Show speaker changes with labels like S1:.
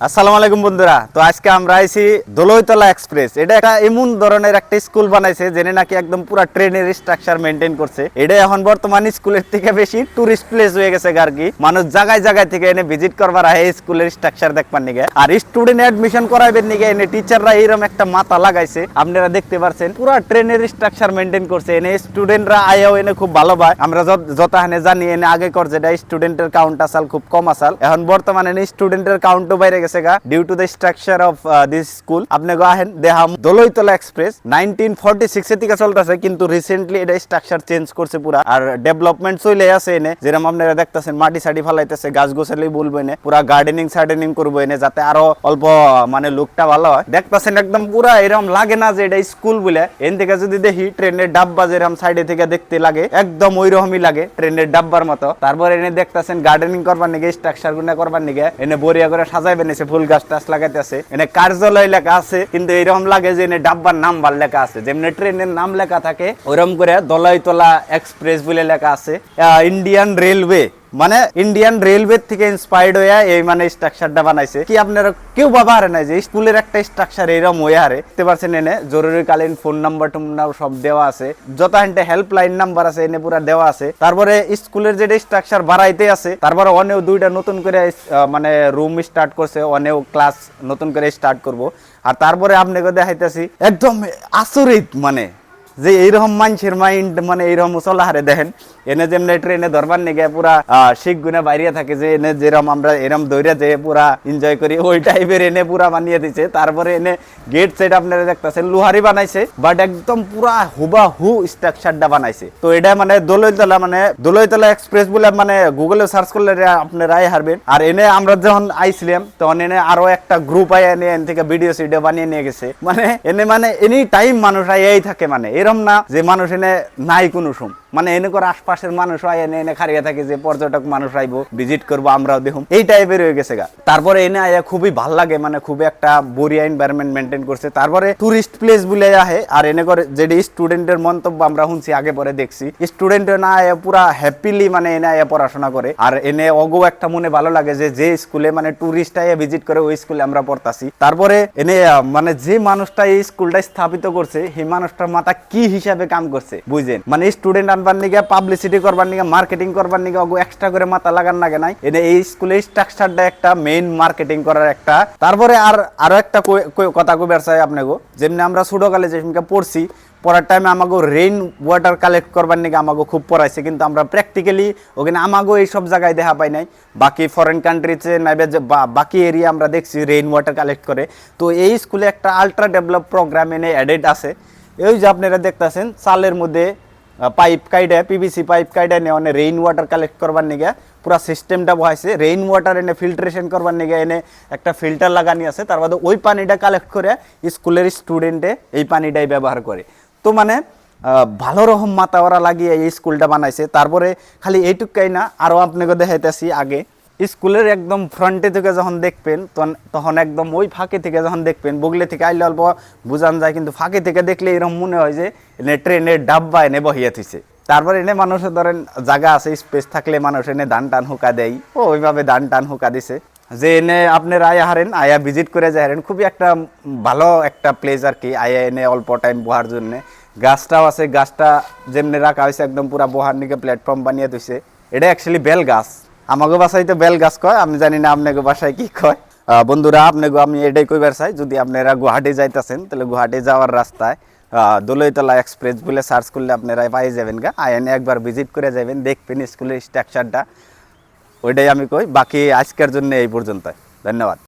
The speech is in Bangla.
S1: আসসালামু আলাইকুম বন্ধুরা। তো আজকে আমরা আইছি দোলইতলা এক্সপ্রেস। এটা একটা এমন ধরনের একটা স্কুল বানাইছে জেনে নাকি একদম পুরো ট্রেনের স্ট্রাকচার মেনটেন করছে। এটা এখন বর্তমান স্কুলের থেকে বেশি টুরিস্ট প্লেস হয়ে গেছে আর কি। মানুষ জায়গায় জায়গায় থেকে এনে ভিজিট করবার আহে স্কুলের স্ট্রাকচার দেখবার নিগে। আর স্টুডেন্ট অ্যাডমিশন করাইবেন নিগে, এনে টিচাররা এইরকম একটা মাথা লাগাইছে। আপনারা দেখতে পারছেন, পুরো ট্রেনের স্ট্রাকচার মেনটেন করছে। এনে স্টুডেন্টরা আয়াও এনে খুব ভালো পায়। আমরা যত- যত হানে জানি, এনে আগে কর যেটা স্টুডেন্টের কাউন্ট আসাল, খুব কম আসাল। এখন বর্তমানে স্টুডেন্টের কাউন্টও বাইরে গেছে। গা due to the structure of this school আপনি আহেন দেহাম দোলইতলা এক্সপ্রেস নাইনটিন ফর্টি সিক্স এর থেকে চলতেছে, কিন্তু রিসেন্টলি এটা স্ট্রাকচার চেঞ্জ করছে পুরা। আর ডেভেলপমেন্ট চলে আছে এনে যেরকম আপনারা দেখতেছেন, মাটি সাটি ফালাইতেছে, গাছ গোছালি বলব এনে, পুরা গার্ডেনিং সার্ডেনিং করব এনে, যাতে আরও অল্প মানে লুকটা ভালো হয়। দেখতেছেন একদম পুরা এরকম লাগে না যে এটা স্কুল বলে, এন থেকে যদি দেখি ট্রেনের ডাব্বা যেরকম সাইডে থেকে দেখতে লাগে, একদম ওই রকমই লাগে ট্রেনের ডাব্বার মতো। তারপর এনে দেখতেছেন গার্ডেনিং করবার নিগে স্ট্রাকচারগুলো করবার নিগে, এনে বরিয়া করে সাজাইবেন এসে ফুল গাছ টাছ লাগাইতেছে। এনে কার্যালয় লেখা আছে, কিন্তু এরকম লাগে যে এনে ডাব্বার নাম বার লেখা আছে। যেমনি ট্রেনের নাম লেখা থাকে ওরম করে দলাইতলা এক্সপ্রেস বলে লেখা আছে। Indian railway. মানে ইন্ডিয়ান রেলওয়ে থেকে ইন্সপায়ার্ড হয়ে এই মানে স্ট্রাকচারটা বানাইছে। কি আপনারা কেউ বাবা হারে নাই যে স্কুলের একটা স্ট্রাকচার এরকম হয়ে হারে। দেখতে পারছেন এনে জরুরিকালীন ফোন নাম্বার টুম্বার সব দেওয়া আছে। যত হান্টে হেল্পলাইন নাম্বার আছে, এনে পুরা দেওয়া আছে। তারপরে স্কুলের যেটা স্ট্রাকচার বাড়াইতে আছে, তারপরে অনেক দুইটা নতুন করে মানে রুম স্টার্ট করছে অনেক ক্লাস নতুন করে স্টার্ট করব। আর তারপরে আপনাকে দেখাইতেছি, একদম আচরিত মানে যে এইরকম মানুষের মাইন্ড মানে এইরকম চলাহারে দেখেন। এনে যেমনি ট্রেনে ধরবার নিগে পুরা শিখ গুনে বাইরে থাকে যে, এনে যেরকম আমরা এরম দৌড়ে যে পুরা এনজয় করি, ওই টাইপের এনে পুরা বানিয়ে দিছে। তারপরে এনে গেট সেট আপনারা দেখতেছেন, লোহারি বানাইছে বাট একদম পুরা হুবা হু স্ট্রাকচারটা বানাইছে। তো এটা মানে দোলইতলা মানে দোলইতলা এক্সপ্রেস বলে মানে গুগলে সার্চ করলে আপনারাই হারবেন। আর এনে আমরা যখন আইছিলাম, তখন এনে আরও একটা গ্রুপ আই এনে এন থেকে ভিডিও সিডিও বানিয়ে নিয়ে গেছে। মানে এনে মানে এনি টাইম মানুষ এই থাকে মানে এরম না যে মানুষ এনে নাই কোনো সুম মানে এনে করে আশপাশের মানুষ হয়, এনে এনে খারিয়ে থাকে যে পর্যটক মানুষ আইবো ভিজিট করব, আমরাও দেখুন এই টাইপের হয়ে গেছে গা। তারপরে এনে আয়া খুবই ভালো লাগে মানে খুবই একটা বরিয়া এনভায়রনমেন্ট মেনটেন করছে। তারপরে টুরিস্ট প্লেস বলে আহে, আর এনে করে যেটি স্টুডেন্টের মন্তব্য আমরা শুনছি, আগে পরে দেখছি। স্টুডেন্ট না আয়া পুরা হ্যাপিলি মানে এনে আয়া পড়াশোনা করে। আর এনে অগো একটা মনে ভালো লাগে যে যে স্কুলে মানে টুরিস্ট আয়া ভিজিট করে, ওই স্কুলে আমরা পড়তাছি। তারপরে এনে মানে যে মানুষটা এই স্কুলটা স্থাপিত করছে, সেই মানুষটার মাথা কি হিসাবে কাম করছে, বুঝেন? মানে স্টুডেন্ট আনবার নিগে পাবলিসিটি করবার নিগে মার্কেটিং করবার নিগে অগো এক্সট্রা করে মাথা লাগার লাগে নাই। এনে এই স্কুলের স্ট্রাকচারটা একটা মেইন মার্কেটিং করার একটা। তারপরে আর, আরও একটা কথা কইবার চাই আপনাকে যেমনি আমরা ছোটকালে যেমনি পড়ছি, পড়ার টাইমে আমাকে রেইন ওয়াটার কালেক্ট করবার নিগে আমাকে খুব পড়াইছে, কিন্তু আমরা প্র্যাকটিক্যালি ওখানে আমাকেও এইসব জায়গায় দেখা পাই নাই। বাকি ফরেন কান্ট্রিতে নাইবে বাকি এরিয়া আমরা দেখছি রেইন ওয়াটার কালেক্ট করে। তো এই স্কুলে একটা আলট্রা ডেভেলপ প্রোগ্রাম এনে অ্যাডেড আছে। এই যে আপনারা দেখতেছেন, চালের মধ্যে পাইপ কাইডে পিভিসি পাইপ কাইডে নিয়ে অনেক রেইন ওয়াটার কালেক্ট করবার নিগে পুরো সিস্টেমটা বহাইছে। রেইন ওয়াটার এনে ফিল্ট্রেশন করবার নিগে এনে একটা ফিল্টার লাগানি আছে। তার বাদে ওই পানিটা কালেক্ট করে স্কুলের স্টুডেন্টে এই পানিটাই ব্যবহার করে। তো মানে ভালো রকম মাতাওয়ারা লাগিয়ে এই স্কুলটা বানাইছে। তারপরে খালি এইটুকাই না আরও আপনাকে দেখাইতেছি আগে। স্কুলের একদম ফ্রন্টে থেকে যখন দেখবেন, তখন তখন একদম ওই ফাঁকে থেকে যখন দেখবেন, বগলে থেকে আইলে অল্প বোঝান যায়, কিন্তু ফাঁকে থেকে দেখলে এরকম মনে হয় যে এনে ট্রেনের ডাব্বা এনে বহিয়ে থিছে তারপর এনে মানুষের ধরেন জায়গা আছে স্পেস থাকলে মানুষ এনে ধান টান হুকা দেয়। ও, ওইভাবে ধান টান হুকা দিছে। যে এনে আপনার আয়া হারেন, আয়া ভিজিট করে যায় হারেন, খুবই একটা ভালো একটা প্লেস আর কি, আয়া এনে অল্প টাইম বহার জন্যে। গাছটাও আছে, গাছটা যেমনি রাখা হয়েছে একদম পুরা বহার নিকে প্ল্যাটফর্ম বানিয়ে দিছে এটা অ্যাকচুয়ালি বেল গাছ। আমাকে বাসায় তো বেল গাছ কয়, আমি জানি না আপনাকে বাসায় কি কয়। বন্ধুরা আপনাকে আমি এটাই কইবার চাই, যদি আপনারা গুয়াহাটি যাইতেছেন, তাহলে গুয়াহাটি যাওয়ার রাস্তায় দোলইতলা এক্সপ্রেস বলে সার্চ করলে আপনারা পাই যাবেন গা। আইনে একবার ভিজিট করে যাবেন, দেখবেন স্কুলের স্ট্রাকচারটা ওইটাই আমি কই, বাকি আজকের জন্য এই পর্যন্ত ধন্যবাদ।